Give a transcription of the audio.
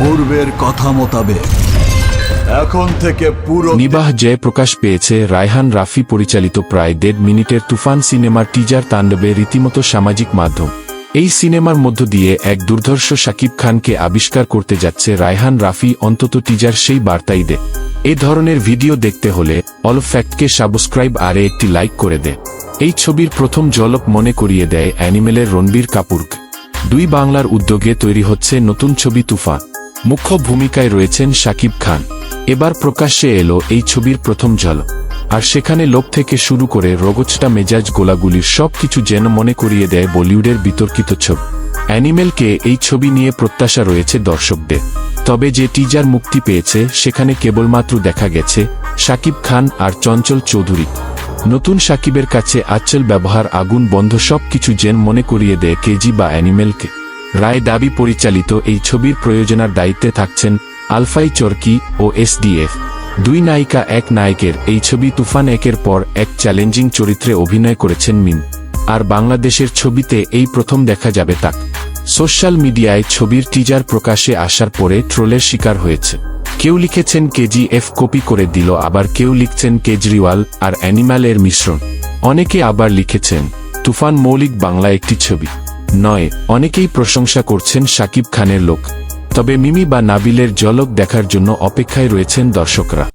পূর্বের কথা মোতাবেক। এখন থেকে পুরো নিবাহ জয় প্রকাশ পেয়েছে রায়হান রাফি পরিচালিত প্রায় দেড় মিনিটের তুফান সিনেমার টিজার তাণ্ডবে রীতিমতো সামাজিক মাধ্যম। এই সিনেমার মধ্য দিয়ে এক দুর্ধর্ষ শাকিব খানকে আবিষ্কার করতে যাচ্ছে রায়হান রাফি, অন্তত টিজার সেই বার্তাই দে। এই ধরনের ভিডিও দেখতে হলে অল ফ্যাক্টকে সাবস্ক্রাইব আরে একটি লাইক করে দে। এই ছবির প্রথম জলক মনে করিয়ে দেয় অ্যানিমেলের রণবীর কাপুরকে। দুই বাংলার উদ্যোগে তৈরি হচ্ছে নতুন ছবি তুফান। মুখ্য ভূমিকায় রয়েছেন শাকিব খান। এবার প্রকাশ্যে এলো এই ছবির প্রথম ঝলক। আর সেখানে লোক থেকে শুরু করে রগচটা মেজাজ গোলাগুলির সবকিছু যেন মনে করিয়ে দেয় বলিউডের বিতর্কিত ছবি। অ্যানিমেলকে এই ছবি নিয়ে প্রত্যাশা রয়েছে দর্শকদের। তবে যে টিজার মুক্তি পেয়েছে, সেখানে কেবলমাত্র দেখা গেছে শাকিব খান আর চঞ্চল চৌধুরী। নতুন সাকিবের কাছে আচল ব্যবহার, আগুন বন্ধ সবকিছু যেন মনে করিয়ে দেয় কেজি বা অ্যানিমেলকে। রায় দাবি পরিচালিত এই ছবির প্রয়োজনার দায়িত্বে থাকছেন আলফাই চরকি ও এসডিএফ। দুই নায়িকা এক নায়কের এই ছবি তুফান একের পর এক চ্যালেঞ্জিং চরিত্রে অভিনয় করেছেন মিম। আর বাংলাদেশের ছবিতে এই প্রথম দেখা যাবে তাক। সোশ্যাল মিডিয়ায় ছবির টিজার প্রকাশে আসার পরে ট্রোলের শিকার হয়েছে। কেউ লিখেছেন কেজিএফ কপি করে দিল, আবার কেউ লিখছেন কেজরিওয়াল আর অ্যানিম্যালের মিশ্রণ। অনেকে আবার লিখেছেন, তুফান মৌলিক বাংলা একটি ছবি। নয়, অনেকেই প্রশংসা করছেন শাকিব খানের লোক। তবে মিমি বা নাবিলের জলক দেখার জন্য অপেক্ষায় রয়েছেন দর্শকরা।